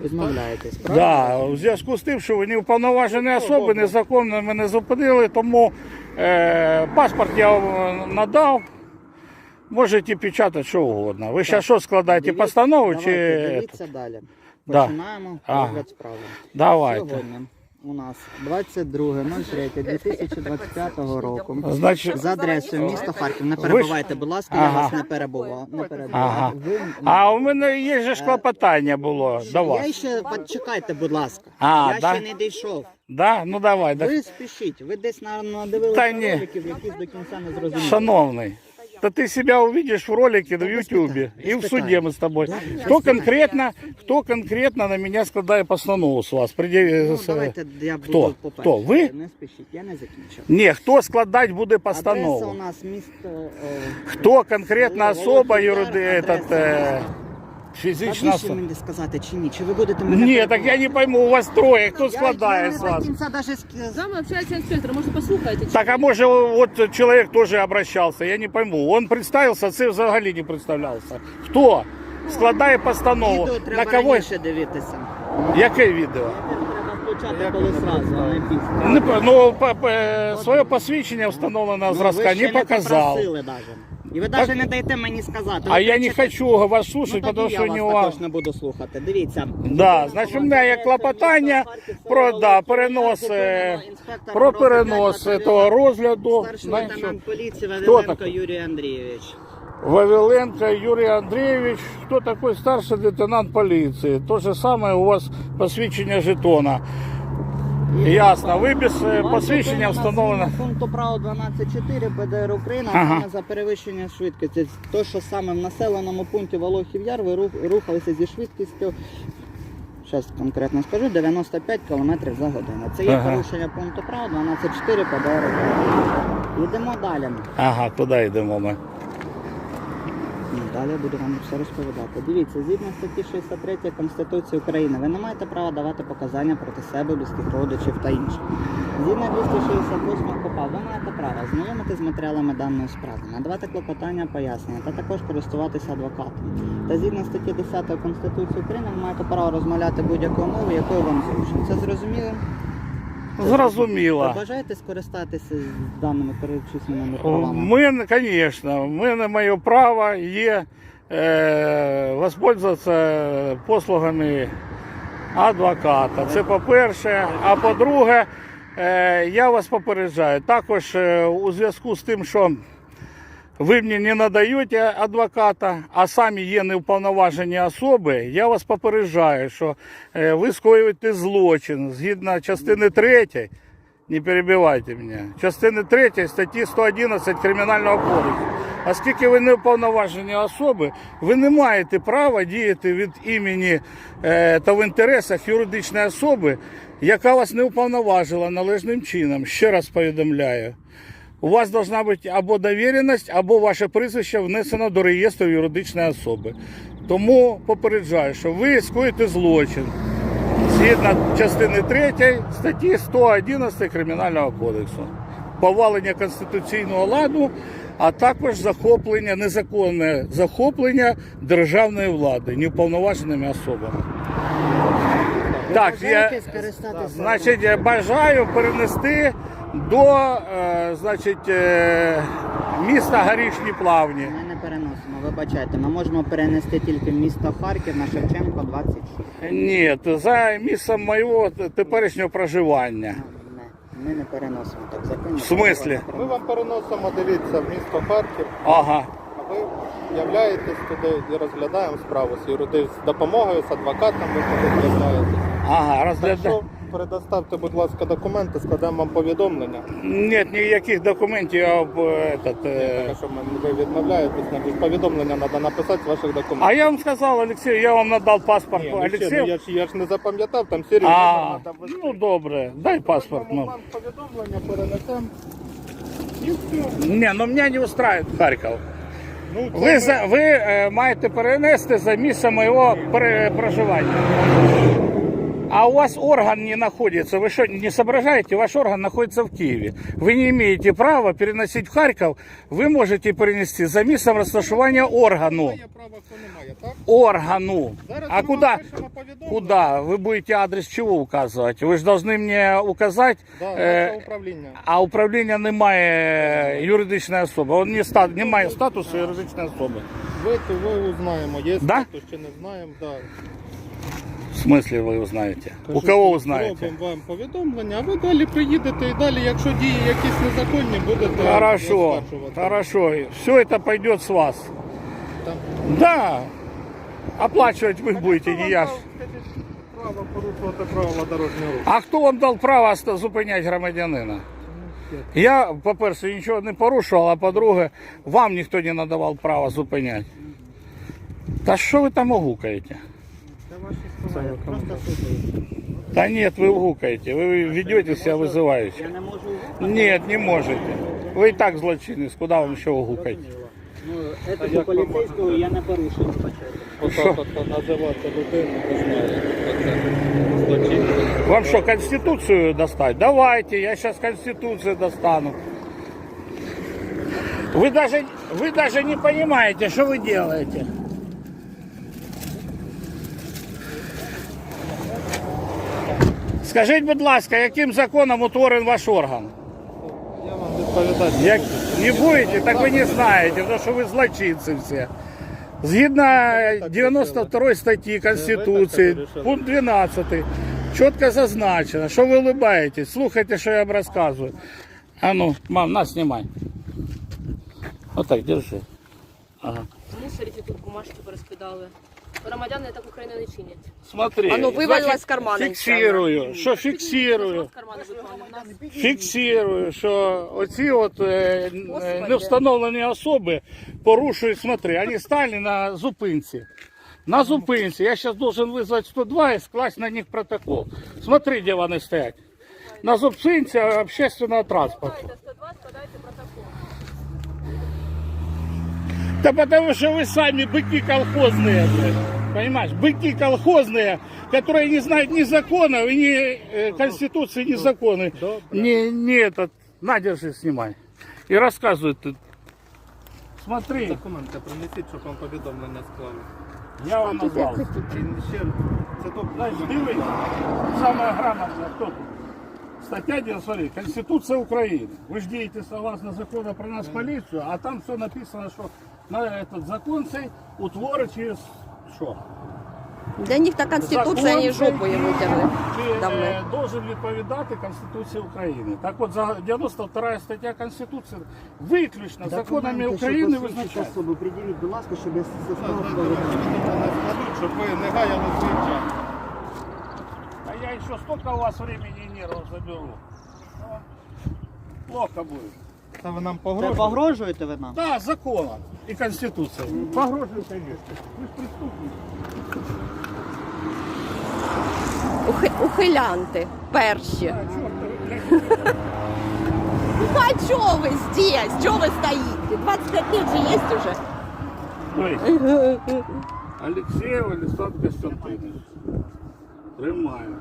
Відмовляєтесь, правда? Да, у зв'язку з тим, що вони вповноважені уповноважені особи, незаконно мене зупинили, тому е, паспорт я вам надав. Можете печатати що угодно. Ви зараз що складаєте Дивіться- постанову давайте, чи Дивіться далі. Да. Починаємо Да. розгляд справи. давайте. Сьогодні у нас 22.03.2025 року. Значить, За адресою місто Харків. Не перебувайте, будь ласка, я Ага. вас не перебував. Не перебував. Ага. Ви... а у мене є же ж клопотання було до Я вас. ще почекайте, будь ласка. А, я да? ще не дійшов. Да? Ну давай, да. Ви спішіть, ви десь надивилися Та ні. роликів, якісь до кінця не зрозуміли. Шановний. Да ты себя увидишь в ролике на без Ютубе питань, и без в суде питань. мы с тобой. Да, без Кто питань. конкретно, кто конкретно на меня складає постанову з вас? Приди- Ну, с- давайте я буду Хто? по-перше. Хто? Ви? Не спішіть, я не закінчив. Ні, хто складати буде Адреса у постанову? нас місто... е, Хто конкретна Володимир, особа, юриди, адреса этот, е, міста. фізична особа? мені сказати чи ні? Чи ви будете мене Ні, так я не пойму, у вас троє, хто складає з вас? кінця даже З вами общається інспектор, може послухайте. Так, а може, от чоловік теж обращався, я не пойму. Он представився, це взагалі не представлявся. Хто складає постанову? Відео На треба кого? раніше дивитися. Яке відео? Треба включати коли сразу, а не після. Не, по- ну, по- по- своє посвідчення встановленого Ну, зразка не показав. даже. І ви навіть не даєте мені сказати. А Ви я не кричите, хочу вас Ну, слушать, тоді потому я что вас не у вас. також не буду слухати. Дивіться. Да, значить, у мене є клопотання про, да, перенос, е, про перенос того розгляду. Старший лейтенант поліції Хто Вавиленко такий? Юрій Андрійович. Вавиленко Юрий Андреевич, кто такой старший лейтенант полиции? То же самое у вас посвідчення жетона. Ясно, ви без е, посвідчення встановлено. Пункту право 12.4 ПДР Україна Ага. за перевищення швидкості. То, що саме в населеному пункті Волохів Яр ви рух- рухалися зі швидкістю, зараз конкретно скажу, 95 км за годину. Це є Ага. порушення пункту права 12.4 ПДР Україна. Йдемо далі. Ага, куди йдемо ми? Ну, Далі я буду вам все розповідати. Дивіться, згідно статті 63 Конституції України, ви не маєте права давати показання проти себе, близьких родичів та інших. Згідно 268 КУПА, ви маєте право знайомити з матеріалами даної справи, надавати клопотання, пояснення та також користуватися адвокатом. Та згідно статті 10 Конституції України, ви маєте право розмовляти будь-якою мовою, якою вам зручно. Це зрозуміло? Ви бажаєте скористатися даними перечисленими правами? Ми, звісно, в мене моє право є е, воспользуватися послугами адвоката. Це по-перше. А по-друге, е, я вас попереджаю. Також е, у зв'язку з тим, що ви мені не надаєте адвоката, а самі є неуповноважені особи, я вас попереджаю, що е, ви скоюєте злочин згідно частини 3, не перебивайте мене, частини 3 статті 111 Кримінального кодексу. Оскільки ви не уповноважені особи, ви не маєте права діяти від імені е, та в інтересах юридичної особи, яка вас не уповноважила належним чином. Ще раз повідомляю. У вас должна бути або довіреність, або ваше прізвище внесено до реєстру юридичної особи. Тому попереджаю, що ви скоїте злочин згідно частини 3 статті 111 Кримінального кодексу. Повалення конституційного ладу, а також захоплення, незаконне захоплення державної влади неуповноваженими особами. Так, я, Значить, я бажаю перенести до е, значить, е, міста Горішні Плавні. Ми не переносимо, вибачайте, ми можемо перенести тільки місто Харків на Шевченко 26. Ні, за місцем моєго теперішнього проживання. Не, ми не переносимо так законно. В смислі? Ми вам переносимо, дивіться, в місто Харків, Ага. а ви являєтесь туди і розглядаємо справу з юриди з допомогою, з адвокатом ви туди розглядаєтесь. Ага, Так розгляда... що предоставте, будь ласка, документи, складемо вам повідомлення. Ні, ніяких документів об е, этот, е, Так що ми- ви відмовляєтесь, навіть повідомлення треба написати з ваших документів. А я вам сказав, Олексій, я вам надав паспорт. Ні, ну ще, ну, я, ж, я ж не запам'ятав, там серію А, треба ввести. ну добре, дай паспорт. Ми Ну. вам повідомлення перенесемо. І все. Ну мене не устраивает Харків. Ну, Ви, за, ви е, маєте перенести за місце моєго пере- проживання. А у вас орган не находится. Вы что, не соображаете? Ваш орган находится в Киеве. Вы не имеете права переносить в Харьков. Вы можете перенести за местом розташування органу. Має право, хто не має, так? Органу. Зараз А ми куда? вам пишемо повідомлення. Куда? Вы будете адрес чего указывать? Вы же должны мне указать. Да, е, наше управління. а управління не має юридичної особи. Он не, ста, не має статусу юридичної особи. Ви то ви узнаємо. Є Да? статус чи не знаємо, да. В смысле вы узнаете? У Кажу, кого що узнаете? Зробимо вам повідомлення, а ви далі приїдете і далі, якщо дії якісь незаконні, будете Хорошо, оскаржувати. хорошо. Все это пойдет с вас. Так. Да. Оплачивать вы будете, не я ж. Право порушувати правила дорожнього руху. А хто вам дав право оста- зупиняти громадянина? Я, по-перше, нічого не порушував, а по-друге, вам ніхто не надавав права зупиняти. Та що ви там огукаєте? Все, я просто слухаю. Та ні, ви гукаєте, ви ведете себе визиваючи. Я не можу. Ні, не можете. Ви і так злочинець, куди вам ще гукати? Ну, етику поліцейського я не порушую. Отак от називати людину, не знаю. Це злочинність. Вам что, Конституцию достать? Давайте, я сейчас Конституцию достану. Вы даже, вы даже не понимаете, что вы делаете. Скажіть, будь ласка, яким законом утворен ваш орган? Я вам відповідати. Як не будете, так ви не знаєте, тому що ви злочинці всі. Згідно 92 статті Конституції, пункт 12, чітко зазначено, що ви улыбаєтесь, слухайте, що я вам розказую. А ну, мам, на, знімай. Отак, держи. Ага. Мусорите тут бумажки порозкидали. Громадяни так Україну не чинять. Смотри. А ну, вивалилась з кармана, Фіксирую, що З фіксирую. кармана випали. У нас Фіксирую, що оці от е, е, невстановлені особи порушують, смотри, вони стали на зупинці. На зупинці. Я зараз должен визвати 102 і скласти на них протокол. Смотри, де вони стоять. На зупинці общественного транспорту. 102, складайте протокол. Да потому что вы сами быки колхозные, блядь. Понимаешь, быки колхозные, которые не знают ни законов, и ни э, конституции, ни законы. Не, не этот, на, держи, снимай. И рассказывай ты. Смотри, Документи принесіть, щоб вам повідомлення склали. я вам назвал. І ще це топ. Значит, дивись, самое грамотное, кто тут? Стаття 9, смотри, Конституція України. Ви ж дієте согласно закону про нас поліцію, а там все написано, що на этот закон цей утворить через що? Для них та конституція Закон вони жопу цей, їм витягли. Чи давно. е, должен відповідати Конституції України. Так от за 92 стаття Конституції виключно законами України визначається. особи. Приділіть, будь ласка, щоб я Щоб ви не гаяли свій час. А я еще столько у вас времени и нервов заберу. Ну, Плохо будет. Це ви нам Це погрожуєте? погрожуєте ви нам? Да, законом и конституцией. Погрожую, конечно. Вы же преступник. Ухи- ухилянти перші. А, Ну а чого ви здесь? Чого ви стоїте? 25 лет же є уже. Стой. Алексей Александр Константинович. Тримаю.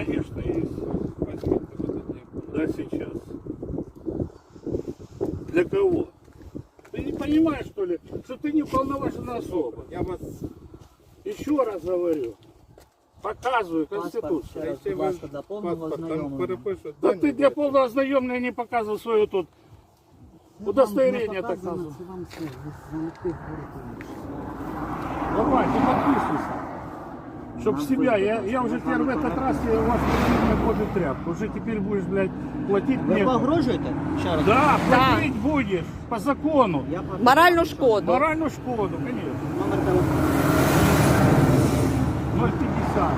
Конечно, есть. Візьміть його тоді. Да, сейчас. Для кого? Ты не понимаешь, что ли, что ты не уполноваженная особа? Я вас Еще раз говорю. Показываю Конституцию. Ще раз, ще будь ви ласка, для повного паспорт там ознайомлення. перепишуть. Да дані, ты для полного ознайомления не показывал свою тут удостоверение, так сказать. Це вам все, ви з вами тих говорите. Давай, ты подписывайся. Чтоб себя, я, я уже теперь в этот раз я у вас не кожу тряпку. Уже теперь будешь, блядь, платить Ви мне. погрожуєте? Ще раз. Да, платить будешь по закону. Я по- Моральну шкоду. Моральную шкоду, конечно. Номер телефону. 050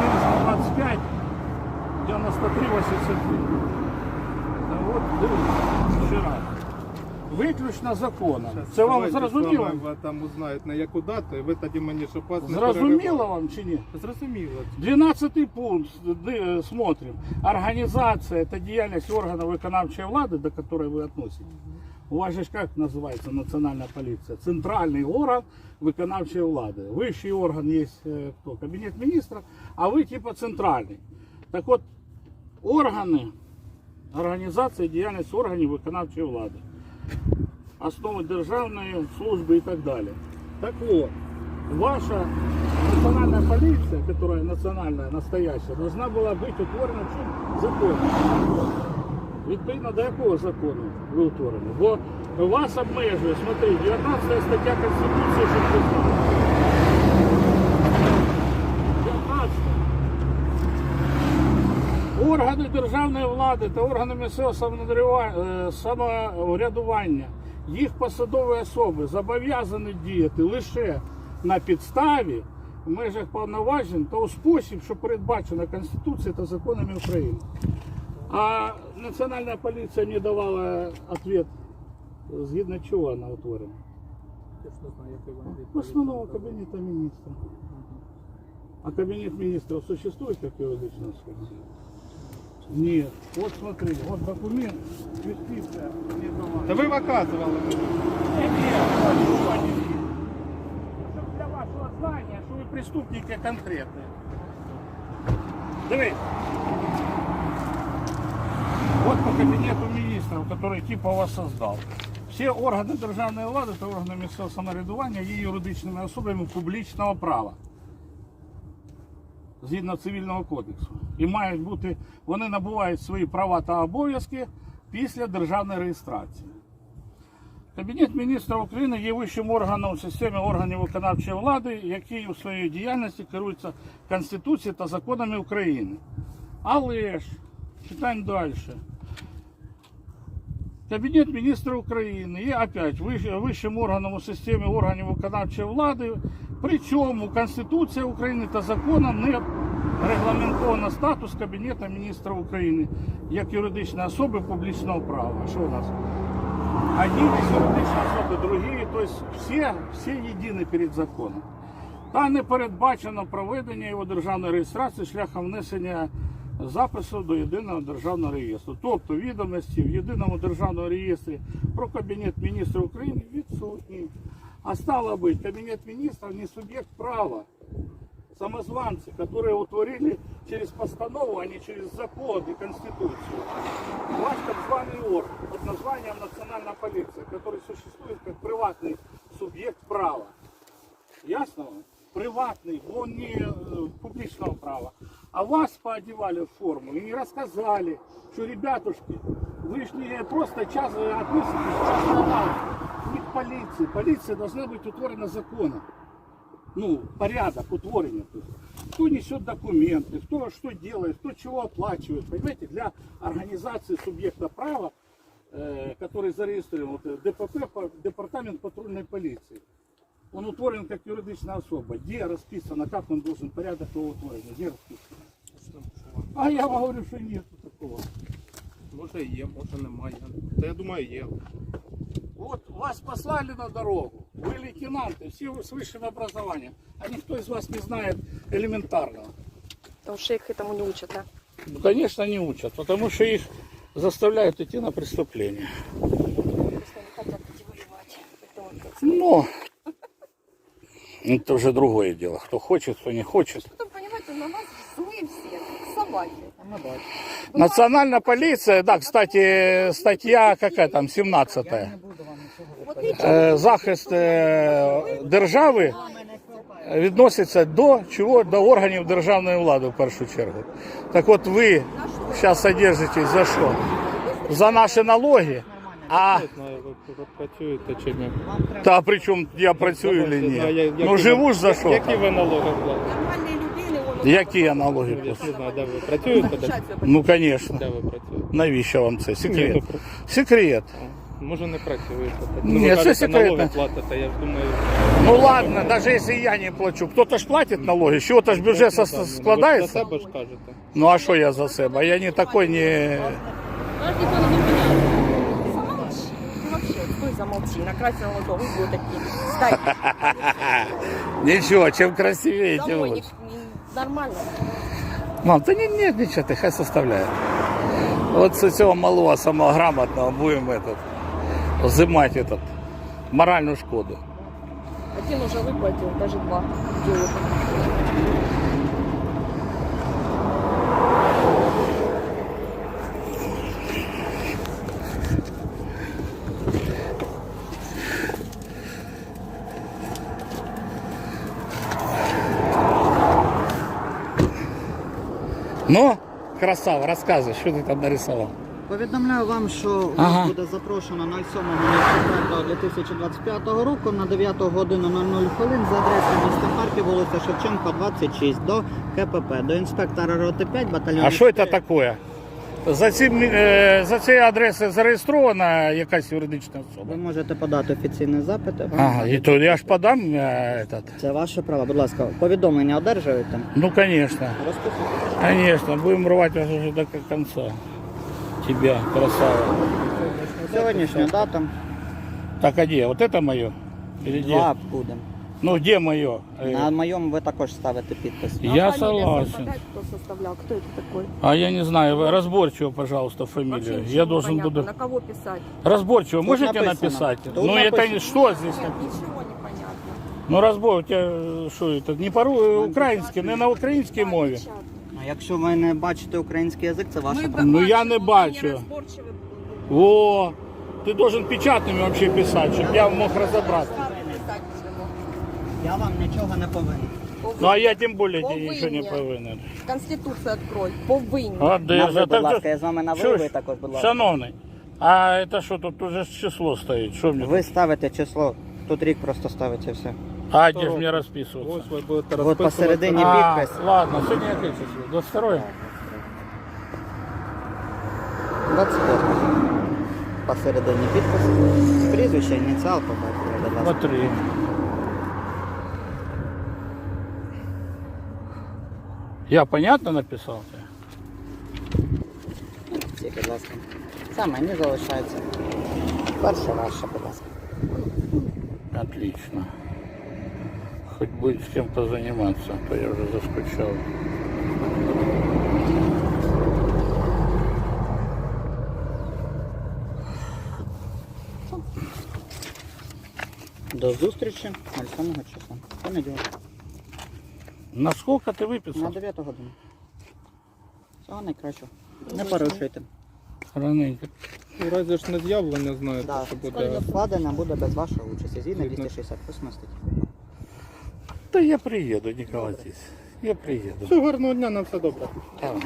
425 93 83. Да от, дивіться, ще раз. Виключно законом. Це вам Давайте зрозуміло? з вами Ви там узнаєте на яку дату, і ви тоді мені, щоб вас не Зрозуміло переривали. вам чи ні? Зрозуміло. 12 пункт д- смотрим. Организация – это деятельность органов виконавчої влади, до которой вы относитесь. У вас же ж як називається національна поліція? Центральний орган виконавчої влади. Вищий орган є е, хто? Кабінет міністрів, а ви типу центральний. Так от органи, організація діяльність органів виконавчої влади, основи державної служби і так далі. Так от, ваша национальная полиция, которая национальная, настоящая, должна была быть утворена чим законом. Відповідно до якого закону ви утворені? Бо вас обмежує, смотри, 19 стаття Конституції, щоб ви знали. 19. Органи державної влади та органи місцевого самоврядування- е, їх посадові особи зобов'язані діяти лише на підставі в межах повноважень та у спосіб, що передбачено Конституцією та законами України. А Національна поліція не давала відповідь, згідно чого вона утворена. Постанова Кабінету міністрів. А Кабинет министров существует как юридическая особа? Нет. Вот смотри, вот документ, юстиция не давала. Та ви показували. Ні, ні, от чого не вірю. Щоб для вашого знання, що ви преступники конкретні. Дивись. Вот по кабинету министров, который типа вас создал. Всі органи державної влади та органи місцевого самоврядування є юридичними особами публічного права. Згідно цивільного кодексу. І мають бути, вони набувають свої права та обов'язки після державної реєстрації. Кабінет міністрів України є вищим органом в системі органів виконавчої влади, який у своїй діяльності керується Конституцією та законами України. Але ж, читаємо далі. Кабінет міністрів України є опять вищим органом у системі органів виконавчої влади. Причому Конституція України та законом не регламентовано статус Кабінету міністрів України як юридичної особи публічного права. Що у нас? Есть юридичні особи, другі, тобто всі, всі єдині перед законом. Та не передбачено проведення його державної реєстрації шляхом внесення запису до єдиного державного реєстру. Тобто відомості в єдиному державному реєстрі про Кабінет міністрів України відсутні. А стало быть, Кабінет міністрів не суб'єкт права. Самозванцы, которые утворили через постанову, а не через закон и Конституцию. Ваш так званый орган под названием Национальная полиция, который существует как приватный субъект права. Ясно? вам? Приватный, он не э, публичного права. А вас поодевали в форму и не рассказали, что, ребятушки, вы ж не просто час э, относитесь к частной лавке, не к полиции. Полиция должна быть утворена законом ну, порядок утворения. То есть, кто несет документы, кто что делает, кто чего оплачивает. Понимаете, для организации субъекта права, э, который зарегистрирован, вот, э, ДПП, по- Департамент патрульной полиции, он утворен как юридичная особа. Где расписано, как он должен, порядок его утворения, где расписано. А я вам говорю, что нет такого. Може є, може немає. Та я думаю, є. Вот вас послали на дорогу, вы лейтенанты, все вы с высшим образованием, а никто из вас не знает элементарного. Тому що їх этому не учат, да? Ну, конечно, не учат, потому что их заставляют идти на преступление. Но это уже другое дело. Кто хочет, кто не хочет. Потом, понимаете, на нас злые все, как собаки. Национальная полиция, да, кстати, статья какая там, 17 Вот видите, Е, захист е, держави відноситься до чого? До органів державної влади в першу чергу. Так от ви зараз содержитесь за що? За наші налоги. А працюєте чи ні. та при чому я працюю чи ні? Ну живу ж за що? Які ви налоги платите? Які я налоги Ну, знаю, де ви працюєте, Ну, звісно. Навіщо вам це? Секрет. Секрет. Може не працюєте. Так, Ні, ви це кажете, секретно. налоги платите, я думаю, Ну ладно, даже если я не плачу, кто-то ж платит налоги, з чего-то ж бюджет со- не знаю, ну, ви ж за складається. себе ж кажете. Ну а що я за себе? Я не такой не. Нас ніхто не зупиняє. замолчи. Ты вообще, стой, замолчи. Накрасила вот губы такие. Стай. Ничего, чем красивее, тем Домой не, лучше. не- нормально. Мам, та ні, ні, нічого, ти хай составляє. От з цього малого самого грамотного будемо этот, Взимать этот, моральную шкоду. Один уже выплатил, даже два. делают. Ну, красава, рассказывай, что ты там нарисовал. Повідомляю вам, що Ага. вас буде запрошено 07.04.2025 року на 9 годину 00 хвилин за адресою міста Харків, вулиця Шевченка, 26 до КПП, до інспектора роти 5 батальйону. А що це таке? За, цим, е, за цією адресою зареєстрована якась юридична особа. Ви можете подати офіційний запит. Ага, і то я ж подам е, этот. Це ваше право. Будь ласка, повідомлення одержуєте? Ну, конечно. Розписуйтесь. Конечно, будем рвать вас уже до конца. Тебя, красава. Сьогоднішня дата. Так, а где? Вот это мое? Или где? Два буде. Ну, где мое? На моєму ви також ставите підпис. Я фамилия согласен. совпадает, Кто составлял? Кто это такой? А я не знаю, вы разборчиво, пожалуйста, фамилию. Вообще Я ничего должен не понятно. буду... На кого писать? Разборчиво, Тут можете написано. написать? Тут ну, это написано. не... Что здесь? Нет, ничего не понятно. Ну, разбор, у тебя э, что это? Не по украински, не на українській мові. А якщо ви не бачите український язик, це ваше право. Ну, я не бачу. О, ты должен печатными вообще писать, чтобы я мог разобраться. Я вам нічого не повинен. Ну, а я тем более тебе Повинен. ничего не повинен. Конституцию открой. Повинен. А, На ви, держа. будь Так, ласка, я з вами на ви, що ви ж, також, будь ласка. Шановний, а это что, тут уже ж число стоит? Что мне? Ви ставите число, тут рік просто ставиться все. А где же мне расписываться? Ось ви будете От розписуватися. посередині А, підпис. ладно, сегодня какое число? 22 25. Посередині підпис. Прізвище, ініціал, побачите, будь ласка. Смотри. Я понятно написал? тебе? Ці, будь ласка. Це мені залишається. Перше ваше, будь ласка. Отлично. Хоть будет с кем позаниматься, а то я уже заскучал. До зустрічі 07 числа. Понеділок. На сколько ты На 9 годину. Всього найкращого. Не порушуйте. Раненько. У разі ж не з'явлення, знаєте, Да. що буде. Складена буде без вашої участі. Згідно Згідно. 268 статті. Да я приїду, не. Я приїду. Все, гарного дня, на все добре. Давай.